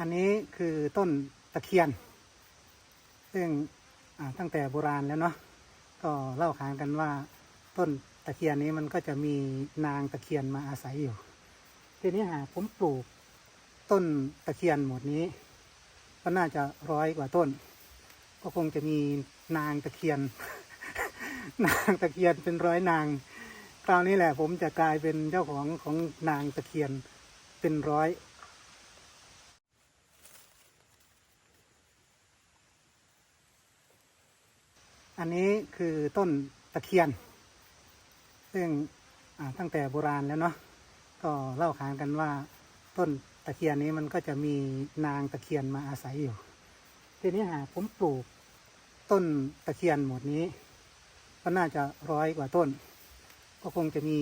อันนี้คือต้นตะเคียน ซึ่งตั้งแต่โบราณแล้วเนาะก็เล่าขานกันว่าต้นตะเคียนนี้มันก็จะมีนางตะเคียนมาอาศัยอยู่ ทีนี้หากผมปลูกต้นตะเคียนหมดนี้ ก็น่าจะร้อยกว่าต้น ก็คงจะมีนางตะเคียน นางตะเคียนเป็นร้อยนาง คราวนี้แหละผมจะกลายเป็นเจ้าของของนางตะเคียนเป็นร้อย อันนี้คือต้นตะเคียน ซึ่งตั้งแต่โบราณแล้วเนาะก็เล่าขานกันว่าต้นตะเคียนนี้มันก็จะมีนางตะเคียนมาอาศัยอยู่ ทีนี้หากผมปลูกต้นตะเคียนหมดนี้ ก็น่าจะร้อยกว่าต้น ก็คงจะมี